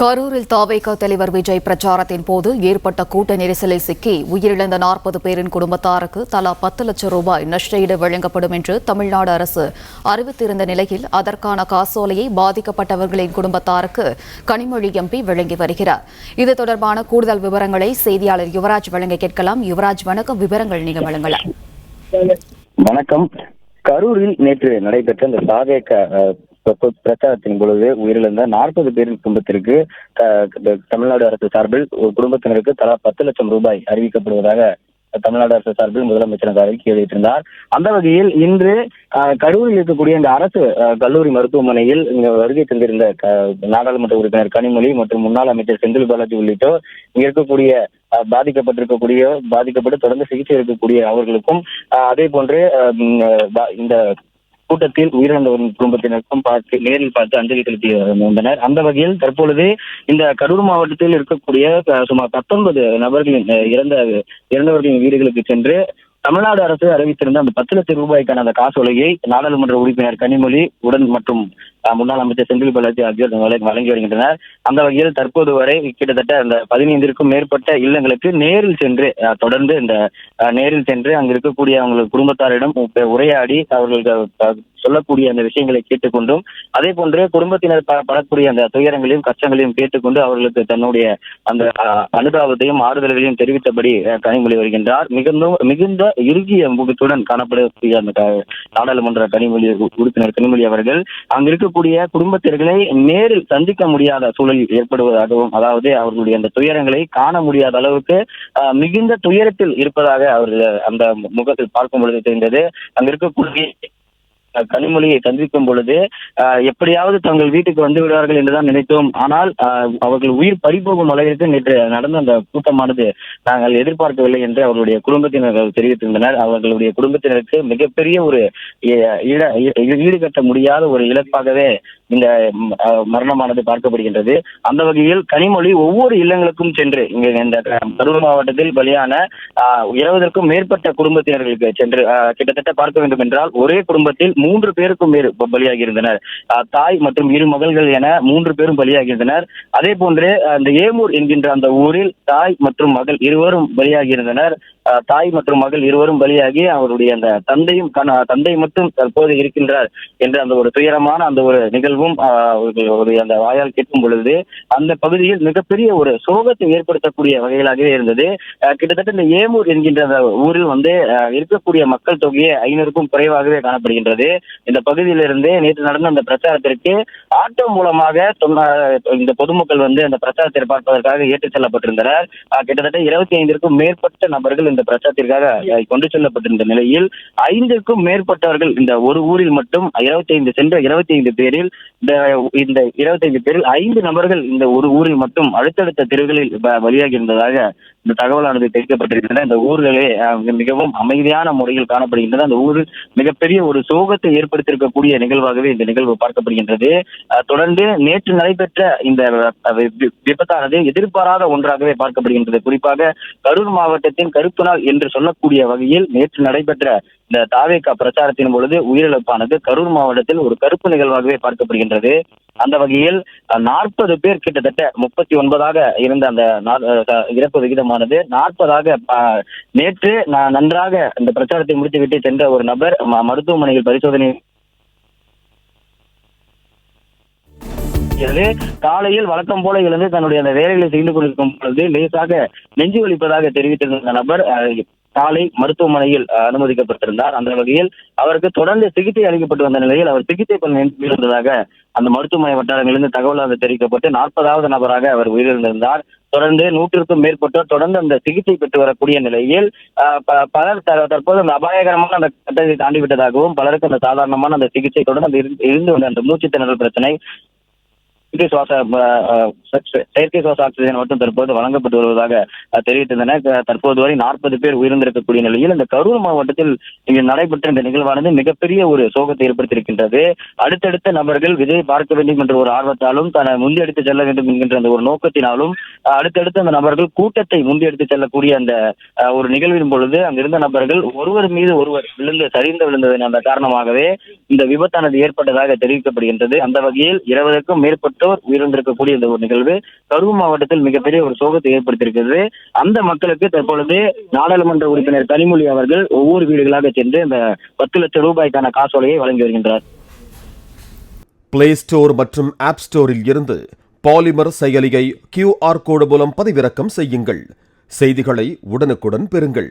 கரூரில் தாவேக தலைவர் விஜய் பிரச்சாரத்தின் போது ஏற்பட்ட கூட்ட நெரிசலில் சிக்கி உயிரிழந்த நாற்பது பேரின் குடும்பத்தாருக்கு தலா பத்து லட்சம் ரூபாய் நஷ்டஈடு வழங்கப்படும் என்று தமிழ்நாடு அரசு அறிவித்திருந்த நிலையில் அதற்கான காசோலையை பாதிக்கப்பட்டவர்களின் குடும்பத்தாருக்கு கனிமொழி எம்பி வழங்கி வருகிறார். இது தொடர்பான கூடுதல் விவரங்களை செய்தியாளர் யுவராஜ் வழங்க கேட்கலாம். யுவராஜ் வணக்கம். விவரங்கள் நீங்க வழங்கலாம். வணக்கம். கரூரில் நேற்று நடைபெற்ற இந்த சாதேக பிரச்சாரத்தின் பொழுது உயிரிழந்த நாற்பது பேரின் குடும்பத்திற்கு தமிழ்நாடு அரசு சார்பில் ஒரு குடும்பத்தினருக்கு தலா பத்து லட்சம் ரூபாய் அறிவிக்கப்படுவதாக தமிழ்நாடு அரசு சார்பில் முதலமைச்சர் அந்த அறிக்கை வெளியிட்டிருந்தார். அந்த வகையில் இன்று கரூரில் இருக்கக்கூடிய இந்த அரசு கல்லூரி மருத்துவமனையில் இங்க வருகை தந்திருந்த நாடாளுமன்ற உறுப்பினர் கனிமொழி மற்றும் முன்னாள் அமைச்சர் செந்தில் பாலாஜி உள்ளிட்டோர் இங்க இருக்கக்கூடிய பாதிக்கப்பட்டிருக்கக்கூடிய பாதிக்கப்பட்டு தொடர்ந்து சிகிச்சை இருக்கக்கூடிய அவர்களுக்கும் அதே போன்று இந்த கூட்டத்தில் உயிரிழந்தவரின் குடும்பத்தினருக்கும் பார்த்து நேரில் பார்த்து அஞ்சலி செலுத்தி வந்தனர். அந்த வகையில் தற்பொழுது இந்த கரூர் மாவட்டத்தில் இருக்கக்கூடிய சுமார் பத்தொன்பது நபர்களின் இறந்த இறந்தவர்களின் வீடுகளுக்கு சென்று தமிழ்நாடு அரசு அறிவித்திருந்த அந்த பத்து லட்சம் ரூபாய்க்கான அந்த காசோலையை நாடாளுமன்ற உறுப்பினர் கனிமொழி உடன் மற்றும் முன்னாள் அமைச்சர் செந்தில் பாலாஜி ஆகியோர் வழங்கி வருகின்றனர். அந்த வகையில் தற்போது வரை கிட்டத்தட்ட அந்த பதினைந்திற்கும் மேற்பட்ட இல்லங்களுக்கு நேரில் சென்று தொடர்ந்து இந்த நேரில் சென்று அங்கு இருக்கக்கூடிய அவங்கள் குடும்பத்தாரிடம் உரையாடி அவர்களுக்கு சொல்லக்கூடிய அந்த விஷயங்களை கேட்டுக்கொண்டும் அதே போன்று குடும்பத்தினர் படக்கூடிய அந்த துயரங்களையும் கஷ்டங்களையும் கேட்டுக்கொண்டு அவர்களுக்கு தன்னுடைய அந்த அஹ், அனுதாபத்தையும் ஆறுதல்களையும் தெரிவித்தபடி கனிமொழி வருகின்றார். மிகுந்த மிகுந்த இறுகிய முகத்துடன் காணப்படக்கூடிய அந்த நாடாளுமன்ற கனிமொழி உறுப்பினர் கனிமொழி அவர்கள் அங்கு இருக்கக்கூடிய குடும்பத்தினர்களை நேரில் சந்திக்க முடியாத சூழல் ஏற்படுவதாகவும் அதாவது அவர்களுடைய அந்த துயரங்களை காண முடியாத அளவுக்கு மிகுந்த துயரத்தில் இருப்பதாக அவர்கள் அந்த முகத்தில் பார்க்கும் பொழுது தெரிந்தது. அங்க இருக்கக்கூடிய கனிமொழியை சந்திக்கும் பொழுது எப்படியாவது தங்கள் வீட்டுக்கு வந்து விடுவார்கள் என்றுதான் நினைத்தோம். ஆனால் அஹ், அவர்கள் உயிர் பறிபோகும் அளவிற்கு நேற்று நடந்த அந்த கூட்டமானது நாங்கள் எதிர்பார்க்கவில்லை என்று அவர்களுடைய குடும்பத்தினர்கள் தெரிவித்திருந்தனர். அவர்களுடைய குடும்பத்தினருக்கு மிகப்பெரிய ஒரு ஈட- ஈ- ஈடுகட்ட முடியாத ஒரு இழப்பாகவே இந்த மரணமானது பார்க்கப்படுகின்றது. அந்த வகையில் கனிமொழி ஒவ்வொரு இல்லங்களுக்கும் சென்று இங்க இந்த கரூர் மாவட்டத்தில் பலியான ஆஹ், இருபதற்கும் மேற்பட்ட குடும்பத்தினர்களுக்கு சென்று ஆஹ், கிட்டத்தட்ட பார்க்க வேண்டும் என்றால் ஒரே குடும்பத்தில் மூன்று பேருக்கும் மேல் பலியாகி இருந்தனர் தாய் மற்றும் இரு மகள்கள் என மூன்று பேரும் பலியாகி இருந்தனர் அதே போன்று அந்த ஏமூர் என்கின்ற அந்த ஊரில் தாய் மற்றும் மகள் இருவரும் பலியாகி இருந்தனர் தாய் மற்றும் மகள் இருவரும் பலியாகி அவருடைய அந்த தந்தையும் தந்தை மட்டும் தற்போது இருக்கின்றார் என்ற அந்த ஒரு துயரமான அந்த ஒரு நிகழ்வும் ஒரு- அந்த வாயால் கேட்கும் பொழுது அந்த பகுதியில் மிகப்பெரிய ஒரு சோகத்தை ஏற்படுத்தக்கூடிய வகையிலாகவே இருந்தது. கிட்டத்தட்ட இந்த ஏமூர் என்கின்ற அந்த ஊரில் வந்து இருக்கக்கூடிய மக்கள் தொகையை ஐநூறுக்கும் குறைவாகவே காணப்படுகின்றது. இந்த பகுதியிலிருந்து நேற்று நடந்த அந்த பிரச்சாரத்திற்கு ஆட்டோ மூலமாக இந்த பொதுமக்கள் வந்து அந்த பிரச்சாரத்தை பார்ப்பதற்காக ஏற்றுச் செல்லப்பட்டிருந்தனர். கிட்டத்தட்ட இருபத்தி ஐந்திற்கும் மேற்பட்ட நபர்கள் இந்த பிரச்சாரத்திற்காக கொண்டு செல்லப்பட்டிருந்த நிலையில் ஐந்துக்கும் மேற்பட்டவர்கள் இந்த ஒரு ஊரில் மட்டும் இருபத்தி ஐந்து சென்ற இருபத்தி ஐந்து பேரில் இந்த இந்த இருபத்தி ஐந்து பேரில் ஐந்து நபர்கள் இந்த ஒரு ஊரில் மட்டும் அடுத்தடுத்த தெருவுகளில் ப- இருந்ததாக இந்த தகவலானது தெரிவிக்கப்பட்டிருக்கின்றன. இந்த ஊர்களே மிகவும் அமைதியான முறையில் காணப்படுகின்றன. அந்த ஊரில் மிகப்பெரிய ஒரு சோகத்தை ஏற்படுத்தியிருக்கக்கூடிய நிகழ்வாகவே இந்த நிகழ்வு பார்க்கப்படுகின்றது. தொடர்ந்து நேற்று நடைபெற்ற இந்த விபத்தானது எதிர்பாராத ஒன்றாகவே பார்க்கப்படுகின்றது. குறிப்பாக கரூர் மாவட்டத்தின் கருப்பு நாள் என்று சொல்லக்கூடிய வகையில் நேற்று நடைபெற்ற இந்த தாவேக்கா பிரச்சாரத்தின் பொழுது உயிரிழப்பானது கரூர் மாவட்டத்தில் ஒரு கருப்பு நிகழ்வாகவே பார்க்கப்படுகின்றது. அந்த வகையில் நாற்பது பேர் கிட்டத்தட்ட முப்பத்தி ஒன்பதாக இருந்த அந்த இறப்பு விகிதமானது நாற்பதாக நேற்று நான் நன்றாக இந்த பிரச்சாரத்தை முடித்துவிட்டு சென்ற ஒரு நபர் மருத்துவமனையில் பரிசோதனை இது காலையில் வழக்கம் போல எழுந்து தன்னுடைய அந்த வேலைகளை செய்து கொண்டிருக்கும் பொழுது லேசாக நெஞ்சு வலிப்பதாக தெரிவித்திருந்த நபர் காலை மருத்துவமனையில் அனுமதிக்கப்பட்டிருந்தார். அந்த வகையில் அவருக்கு தொடர்ந்து சிகிச்சை அளிக்கப்பட்டு வந்த நிலையில் அவர் சிகிச்சை இருந்ததாக அந்த மருத்துவமனை வட்டாரங்களிலிருந்து தகவல் அது தெரிவிக்கப்பட்டு நாற்பதாவது நபராக அவர் உயிரிழந்திருந்தார். தொடர்ந்து நூற்றிற்கும் மேற்பட்டோர் தொடர்ந்து அந்த சிகிச்சை பெற்று வரக்கூடிய நிலையில் பலர் தற்போது அந்த அபாயகரமான அந்த கட்டத்தை தாண்டி விட்டதாகவும் பலருக்கு அந்த சாதாரணமான அந்த சிகிச்சை தொடர்ந்து இருந்து- இருந்து வந்த அந்த மூச்சு திணறல் பிரச்சனை செயற்கை சுவாச செயற்கை சுவாச ஆக்சிஜன் மட்டும் தற்போது வழங்கப்பட்டு வருவதாக தெரிவித்திருந்தன. தற்போது வரை நாற்பது பேர் உயிர்ந்திருக்கக்கூடிய நிலையில் இந்த கரூர் மாவட்டத்தில் இங்கு நடைபெற்ற இந்த நிகழ்வானது மிகப்பெரிய ஒரு சோகத்தை ஏற்படுத்தியிருக்கின்றது. அடுத்தடுத்த நபர்கள் விஜய் பார்க்க வேண்டும் என்ற ஒரு ஆர்வத்தாலும் தன்னை முந்தியடித்து செல்ல வேண்டும் என்கின்ற அந்த ஒரு நோக்கத்தினாலும் அடுத்தடுத்த அடுத்தடுத்து அந்த நபர்கள் கூட்டத்தை முந்தியெடுத்து செல்லக்கூடிய அந்த ஒரு நிகழ்வின் பொழுது அங்கிருந்த நபர்கள் ஒருவர் மீது ஒருவர் விழுந்து சரிந்து விழுந்ததன் அந்த காரணமாகவே இந்த விபத்தானது ஏற்பட்டதாக தெரிவிக்கப்படுகின்றது. அந்த வகையில் இருபதுக்கும் மேற்பட்டோர் உயிரிழந்திருக்கக்கூடிய இந்த ஒரு நிகழ்வு கரூர் மாவட்டத்தில் மிகப்பெரிய ஒரு சோகத்தை ஏற்படுத்தியிருக்கிறது. அந்த மக்களுக்கு தற்பொழுது நாடாளுமன்ற உறுப்பினர் கனிமொழி அவர்கள் ஒவ்வொரு வீடுகளாக சென்று இந்த பத்து லட்சம் ரூபாய்க்கான காசோலையை வழங்கி வருகின்றார். பிளே ஸ்டோர் மற்றும் ஆப் ஸ்டோரில் இருந்து பாலிமர் செயலியை கியூஆர் கோடு மூலம் பதிவிறக்கம் செய்யுங்கள். செய்திகளை உடனுக்குடன் பெறுங்கள்.